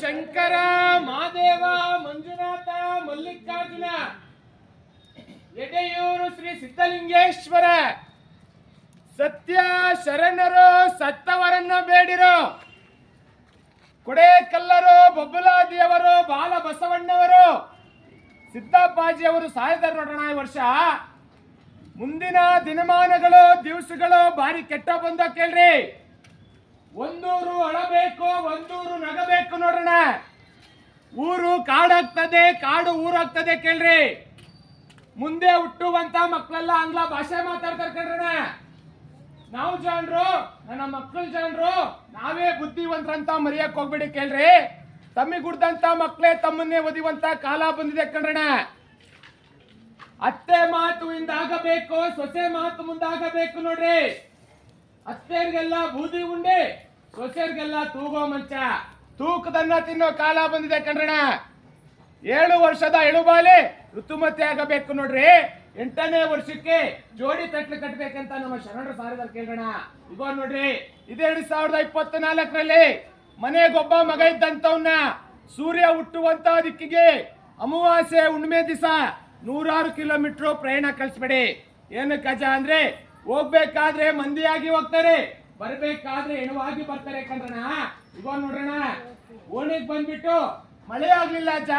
ಶಂಕರ, ಮಾದೇವ, ಮಂಜುನಾಥ, ಮಲ್ಲಿಕಾರ್ಜುನ, ಎಡೆಯೂರು ಶ್ರೀ ಸಿದ್ಧಲಿಂಗೇಶ್ವರ. ಸತ್ಯ ಶರಣರು, ಸತ್ತವರನ್ನ ಬೇಡಿರು ಕೊಡೇಕಲ್ಲರು, ಬೊಬ್ಬುಲಾದಿಯವರು ಬಾಲ ಬಸವಣ್ಣವರು ಸಿದ್ದಪ್ಪಾಜಿಯವರು ಸಾಯದರ್ ನೋಡೋಣ ಈ ವರ್ಷ. ಮುಂದಿನ ದಿನಮಾನಗಳು, ದಿವಸಗಳು ಭಾರಿ ಕೆಟ್ಟ ಬಂದ ಕೇಳ್ರಿ. ಒಂದೂರು ಅಳಬೇಕು, ಒಂದೂರು ನಗಬೇಕು ನೋಡೋಣ. ಊರು ಕಾಡಾಗ್ತದೆ, ಕಾಡು ಊರಾಗ್ತದೆ ಕೇಳ್ರಿ. ಮುಂದೆ ಹುಟ್ಟುವಂತ ಮಕ್ಕಳೆಲ್ಲ ಆಂಗ್ಲ ಭಾಷೆ ಮಾತಾಡ್ತಾರೆ ಕೇಳ್ರಣ ನಾವು ಜಾಣರು, ನನ್ನ ಮಕ್ಕಳು ಜಾಣರು, ನಾವೇ ಬುದ್ಧಿವಂತರಂತ ಮರೆಯಕ್ ಹೋಗ್ಬೇಡಿ ಕೇಳ್ರಿ. ತಮ್ಮಿ ಹುಡ್ದಂತ ಮಕ್ಕಳೇ ತಮ್ಮನ್ನೇ ಒದಿವಂತ ಕಾಲ ಬಂದಿದೆ ಕಣ್ರಣ ಅತ್ತೆ ಮಾತು ಹಿಂದಾಗಬೇಕು ಸೊಸೆ ಮಾತು ಮುಂದಾಗಬೇಕು ನೋಡ್ರಿ. ಅತ್ತೆಯರಿಗೆಲ್ಲ ಬೂದಿ ಉಂಡೆ. ಸೊಸೆಯರಿಗೆಲ್ಲ ತೂಗೋ ಮಂಚ. ತೂಕದನ್ನ ತಿನ್ನೋ ಕಾಲ ಬಂದಿದೆ ಕಣ್ರಣ ಏಳು ವರ್ಷದ ಎಳುಬಾಲೆ ಋತುಮತಿ ಆಗಬೇಕು ನೋಡ್ರಿ. ಎಂಟನೇ ವರ್ಷಕ್ಕೆ ಜೋಡಿ ತಟ್ಲು ಕಟ್ಟಬೇಕಂತ ನಮ್ಮ ಶರಣರು ಸಾರಿದಾರೆ ಕೇಳೋಣ ಇಗೋ ನೋಡ್ರಿ ಇದೆರಡು ಸಾವಿರದ ಇಪ್ಪತ್ತ ನಾಲ್ಕರಲ್ಲಿ ಮನೆಗೊಬ್ಬ ಮಗ ಇದ್ದಂತವನ್ನ ಸೂರ್ಯ ಹುಟ್ಟುವಂತ ದಿಕ್ಕಿಗೆ ಅಮಾವಾಸ್ಯೆ ಹುಣ್ಣಿಮೆ ದಿವಸ ನೂರಾರು ಕಿಲೋಮೀಟರ್ ಪ್ರಯಾಣ ಕಳಿಸ್ಬೇಡಿ. ಏನು ಕಜ ಅಂದ್ರೆ ಹೋಗ್ಬೇಕಾದ್ರೆ ಮಂದಿಯಾಗಿ ಹೋಗ್ತಾರೆ. ಬರ್ಬೇಕಾದ್ರೆ ಹೆಣವಾಗಿ ಬರ್ತಾರೆ ಕಣ್ರಣ ಇವ ನೋಡ್ರಣ ಓಣಿಗೆ ಬಂದ್ಬಿಟ್ಟು ಮಳೆ ಆಗ್ಲಿಲ್ಲ ಅಜ್ಜ,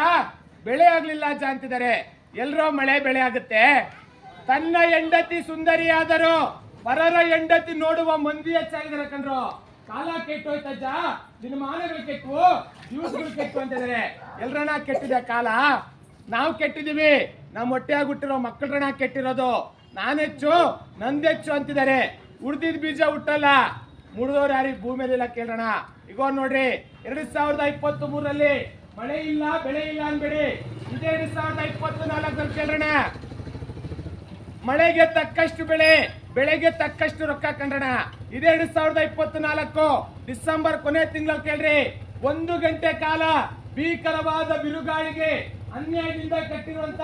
ಬೆಳೆ ಆಗ್ಲಿಲ್ಲ ಅಜ್ಜ ಅಂತಿದ್ದಾರೆ. ಎಲ್ರೋ ಮಳೆ ಬೆಳೆ ಆಗುತ್ತೆ. ತನ್ನ ಹೆಂಡತಿ ಸುಂದರಿಯಾದರೂ ಪರರ ಹೆಂಡತಿ ನೋಡುವ ಮಂದಿ ಹೆಚ್ಚಾಗಿದ್ದಾರೆ ಕಣ್ರು. ಕಾಲ ಕೆಟ್ಟೋಯ್ತಜ್ಜ ದಿನಮಾನಗಳು ಕೆಟ್ಟು ದಿವಸಗಳು ಕೆಟ್ಟು ಅಂತಿದ್ದಾರೆ. ಎಲ್ರಣ ಕೆಟ್ಟಿದೆ ಕಾಲ? ನಾವು ಕೆಟ್ಟಿದೀವಿ ನಮ್ಮ ಹೊಟ್ಟೆ ಆಗ್ಬಿಟ್ಟಿರೋ ಮಕ್ಕಳರಣ ಕೆಟ್ಟಿರೋದು. ನಾನೆಚ್ಚು, ನಂದೆಚ್ಚು ಅಂತಿದ್ದಾರೆ. ಉಡ್ದಿದ್ ಬೀಜ ಹುಟ್ಟಲ್ಲ. ಮುರಿದವ್ರು ಯಾರಿಗೆ ಇಲ್ಲ ಕೇಳೋಣ ಈಗ ನೋಡ್ರಿ, ಎರಡ್ ಸಾವಿರದ ಇಪ್ಪತ್ತ್ ಮೂರಲ್ಲಿ ಮಳೆ ಇಲ್ಲ, ಬೆಳೆ ಇಲ್ಲ ಅನ್ಬೇಡಿ ಇದೇ ಎರಡ್ ಸಾವಿರದ ಇಪ್ಪತ್ತ್ ನಾಲ್ಕರಲ್ಲಿ ಕೇಳೋಣ ಮಳೆಗೆ ತಕ್ಕಷ್ಟು ಬೆಳೆ, ಬೆಳೆಗೆ ತಕ್ಕಷ್ಟು ರೊಕ್ಕ ಕಂಡೋಣ ಇದೆ ಎರಡ್ ಸಾವಿರದ ಇಪ್ಪತ್ತ್ ನಾಲ್ಕು ಡಿಸೆಂಬರ್ ಕೊನೆ ತಿಂಗಳಲ್ಲಿ ಕೇಳ್ರಿ. ಒಂದು ಗಂಟೆ ಕಾಲ ಭೀಕರವಾದ ಬಿರುಗಾಳಿಗೆ ಅನ್ಯಾಯದಿಂದ ಕಟ್ಟಿರುವಂತ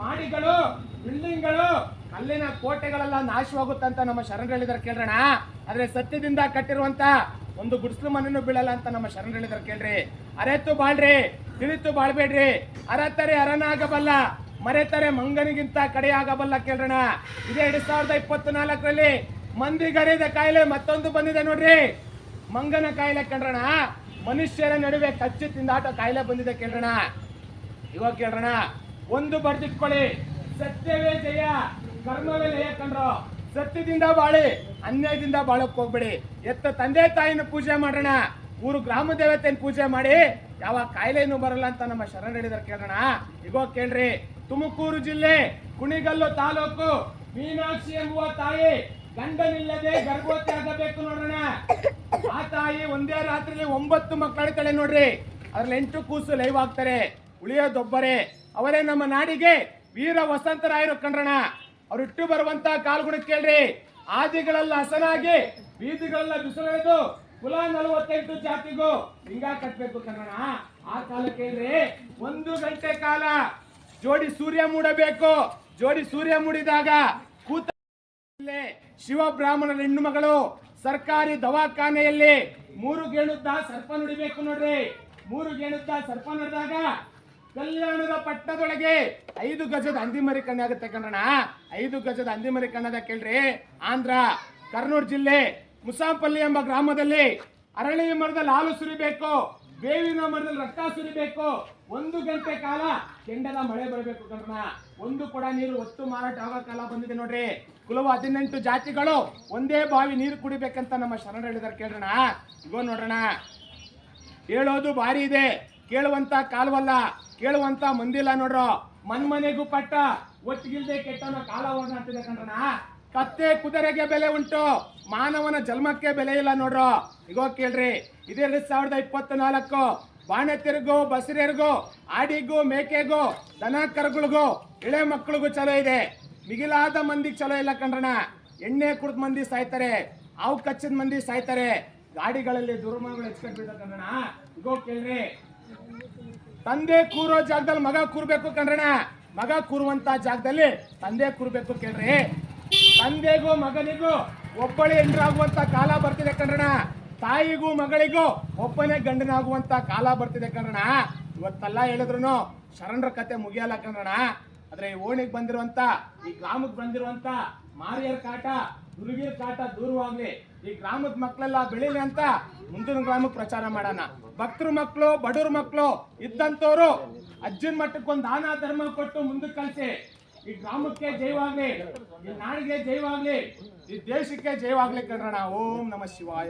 ಮಾಡಿಗಳು, ಬಿಲ್ಡಿಂಗ್ಗಳು ಕಲ್ಲಿನ ಕೋಟೆಗಳೆಲ್ಲ ನಾಶವಾಗುತ್ತಂತ ನಮ್ಮ ಶರಣಗಳಿದ್ದಾರೆ ಕೇಳ್ರಣ ಆದ್ರೆ ಸತ್ಯದಿಂದ ಕಟ್ಟಿರುವಂತ ಒಂದು ಗುಡಿಸಲು ಮನೆಯನ್ನು ಬೀಳಲ್ಲ ಅಂತ ನಮ್ಮ ಶರಣಗಳಿದ್ದಾರೆ ಕೇಳ್ರಿ. ಅರೆತ್ತು ಬಾಳ್ರಿ, ತಿಳಿತು ಬಾಳ್ಬೇಡ್ರಿ. ಅರತರೆ ಅರನಾಗಬಲ್ಲ, ಮರೆತರೆ ಮಂಗನಿಗಿಂತ ಕಡೆಯಾಗಬಲ್ಲ ಕೇಳ್ರಣ ಇದೇ ಎರಡ್ ಸಾವಿರದ ಇಪ್ಪತ್ತು ನಾಲ್ಕರಲ್ಲಿ ಮಂದಿಗರಿದ ಕಾಯಿಲೆ ಮತ್ತೊಂದು ಬಂದಿದೆ ನೋಡ್ರಿ. ಮಂಗನ ಕಾಯಿಲೆ ಕೇಳ್ರಣ ಮನುಷ್ಯರ ನಡುವೆ ಕಚ್ಚಿ ತಿಂದಾಟ ಕಾಯಿಲೆ ಬಂದಿದೆ ಕೇಳ್ರಣ ಇವಾಗ ಕೇಳ್ರಣ ಒಂದು ಬರ್ದಿಟ್ಕೊಳ್ಳಿ. ಸತ್ಯವೇ ಜಯ. ಕರ್ಮವೇ ಲಯ ಸತ್ಯದಿಂದ ಬಾಳಿ, ಅನ್ಯಾಯದಿಂದ ಬಾಳಕ್ ಹೋಗ್ಬೇಡಿ. ಎತ್ತ ತಂದೆ ತಾಯಿನ ಪೂಜೆ ಮಾಡೋಣ, ಊರು ಗ್ರಾಮ ದೇವತೆಯನ್ನು ಪೂಜೆ ಮಾಡಿ ಯಾವ ಕಾಯಿಲೆನೂ ಬರಲ್ಲ ಅಂತ ನಮ್ಮ ಶರಣ ಹೇಳಿದ್ರೆ ಕೇಳೋಣ. ಇಗೋ ಕೇಳ್ರಿ, ತುಮಕೂರು ಜಿಲ್ಲೆ, ಕುಣಿಗಲ್ಲು ತಾಲೂಕು, ಮೀನಾಕ್ಷಿ ಎಂಬುವ ತಾಯಿ ಗಂಡನಿಲ್ಲದೆ ಗರ್ಭವತಿ ಆಗಬೇಕು ನೋಡೋಣ. ಆ ತಾಯಿ ಒಂದೇ ರಾತ್ರಿಲಿ ಒಂಬತ್ತು ಮಕ್ಕಳಿದ್ದಾಳೆ ನೋಡ್ರಿ, ಅದ್ರಲ್ಲಿ ಎಂಟು ಕೂಸು ಲೈವ್ ಆಗ್ತಾರೆ. ಉಳಿಯೋದೊಬ್ಬರೇ, ಅವರೇ ನಮ್ಮ ನಾಡಿಗೆ ವೀರ ವಸಂತರಾಯರು ಕಂಡ್ರಣ. ಅವ್ರು ಇಟ್ಟು ಬರುವಂತ ಕಾಲ್ಗುಣ ಕೇಳ್ರಿ. ಆದಿಗಳೆಲ್ಲ ಹಸನಾಗಿ, ಬೀದಿಗಳೆಲ್ಲ ಬಿಸಿಲೆಳೆದು ಕುಲ ನಲವತ್ತೆಂಟು ಜಾತಿಗೂ ಹಿಂಗ ಕಟ್ಬೇಕು ಕನ್ನಡ. ಆ ಕಾಲ ಕೇಳ್ರಿ, ಒಂದು ಗಂಟೆ ಕಾಲ ಜೋಡಿ ಸೂರ್ಯ ಮೂಡಬೇಕು. ಜೋಡಿ ಸೂರ್ಯ ಮೂಡಿದಾಗ ಕೂತ ಶಿವಬ್ರಾಹ್ಮಣರ ಶಿವ ಬ್ರಾಹ್ಮಣರ ಹೆಣ್ಣು ಮಗಳು ಸರ್ಕಾರಿ ದವಾಖಾನೆಯಲ್ಲಿ ಮೂರು ಗೇಣುದ್ದ ಸರ್ಪ ನುಡಿಬೇಕು ನೋಡ್ರಿ. ಮೂರು ಗೇಣುದ್ದ ಸರ್ಪ ನಡೆದಾಗ ಕಲ್ಯಾಣದ ಪಟ್ಟದೊಳಗೆ ಐದು ಗಜದ ಅಂದಿಮರಿ ಕಣ್ಣೆ ಆಗುತ್ತೆ ಕಣ್ಣ ಐದು ಗಜದ ಅಂದಿಮರಿ ಕಣ್ಣದ ಕೇಳ್ರಿ. ಆಂಧ್ರ ಕರ್ನೂರ್ ಜಿಲ್ಲೆ, ಮುಸಾಂಪಲ್ಲಿ ಎಂಬ ಗ್ರಾಮದಲ್ಲಿ ಅರಳಿ ಮರದಲ್ಲಿ ಹಾಲು ಸುರಿಬೇಕು, ಬೇವಿನ ಮರದಲ್ಲಿ ರಕ್ತ ಸುರಿಬೇಕು. ಒಂದು ಗಂಟೆ ಕಾಲ ಕೆಂಡದ ಮಳೆ ಬರಬೇಕು ಕಣ್ಣ ಒಂದು ಕೂಡ ನೀರು ಒತ್ತು ಮಾರಾಟ ಆಗೋ ಕಾಲ ಬಂದಿದೆ ನೋಡ್ರಿ. ಕುಲವು ಹದಿನೆಂಟು ಜಾತಿಗಳು ಒಂದೇ ಬಾವಿ ನೀರು ಕುಡಿಬೇಕಂತ ನಮ್ಮ ಶರಣರು ಹೇಳಿದಾರೆ ಕೇಳೋಣ ಇಗೋ ನೋಡೋಣ ಹೇಳೋದು ಭಾರಿ ಇದೆ. ಕೇಳುವಂತ ಕಾಲವಲ್ಲ. ಕೇಳುವಂತ ಮಂದಿಲ್ಲ ನೋಡ್ರು. ಮನ್ಮನೆಗೂ ಪಟ್ಟ ಒಟ್ಟಿಗಿಲ್ದೆ ಕೆಟ್ಟನ ಕಾಲ ಆಗ್ತಿದೆ ಕಣ್ರಣ ಕತ್ತೆ ಕುದುರೆಗೆ ಬೆಲೆ ಉಂಟು, ಮಾನವನ ಜನ್ಮಕ್ಕೆ ಬೆಲೆ ಇಲ್ಲ ನೋಡ್ರ. ಇಗೋ ಕೇಳ್ರಿ, ಇದೇ ಎರಡ್ ಸಾವಿರದ ಇಪ್ಪತ್ತ್ ನಾಲ್ಕು ಬಾಣೆತ್ತರಿಗೂ ಬಸರಿಯರಿಗೂ ಆಡಿಗೂ, ಮೇಕೆಗೂ ದನ ಕರುಗಳಿಗೂ ಎಳೆ ಮಕ್ಕಳಿಗೂ ಚಲೋ ಇದೆ. ಮಿಗಿಲಾದ ಮಂದಿ ಚಲೋ ಇಲ್ಲ ಕಣ್ರಣ ಎಣ್ಣೆ ಕುಡ್ದ ಮಂದಿ ಸಾಯ್ತಾರೆ, ಹಾವು ಕಚ್ಚಿದ ಮಂದಿ ಸಾಯ್ತಾರೆ. ಗಾಡಿಗಳಲ್ಲಿ ದುರ್ಮಗಳು ಕಣ್ರಣ ಇಗೋ ಕೇಳ್ರಿ. ತಂದೆ ಕೂರೋ ಜಾಗದಲ್ಲಿ ಮಗ ಕೂರ್ಬೇಕು ಕಣ್ರಣ ಮಗ ಕೂರುವಂತ ಜಾಗದಲ್ಲಿ ತಂದೆ ಕೂರ್ಬೇಕು ಕೇಳ್ರಿ. ತಂದೆಗೂ ಮಗನಿಗೂ ಒಬ್ಬಳಿ ಹೆಂಡ್ರಾಗುವಂತ ಕಾಲ ಬರ್ತಿದೆ ಕಣ್ರಣ ತಾಯಿಗೂ ಮಗಳಿಗೂ ಒಬ್ಬನೇ ಗಂಡನಾಗುವಂತ ಕಾಲ ಬರ್ತಿದೆ ಕಣ್ರಣ ಇವತ್ತಲ್ಲ ಹೇಳಿದ್ರು ಶರಣರ ಕತೆ ಮುಗಿಯಲ್ಲ ಕಣ್ರಣ ಆದ್ರೆ ಈ ಓಣಿಗೆ ಬಂದಿರುವಂತ, ಈ ಗ್ರಾಮಕ್ಕೆ ಬಂದಿರುವಂತ ಮಾರಿಯರ್ ಕಾಟ ದುರ್ಗಿಯರ್ ಕಾಟ ದೂರವಾಗ್ಲಿ. ಈ ಗ್ರಾಮದ ಮಕ್ಕಳೆಲ್ಲ ಬೆಳೀಲಿ ಅಂತ ಮುಂದಿನ ಗ್ರಾಮಕ್ಕೆ ಪ್ರಚಾರ ಮಾಡೋಣ. ಭಕ್ತರು ಮಕ್ಕಳು, ಬಡವ್ರ ಮಕ್ಕಳು, ಇದ್ದಂಥವ್ರು, ಅಜ್ಜನ ಮಟ್ಟಕ್ಕೆ ಒಂದು ದಾನ, ಧರ್ಮ ಕೊಟ್ಟು ಮುಂದಕ್ಕೆ ಕಳಿಸಿ. ಈ ಗ್ರಾಮಕ್ಕೆ ಜೈವಾಗ್ಲಿ ಈ ನಾಡಿಗೆ ಜೈವಾಗ್ಲಿ ಈ ದೇಶಕ್ಕೆ ಜೈವಾಗ್ಲಿ ಕಣ್ರಣ ಓಂ ನಮ ಶಿವಾಯ.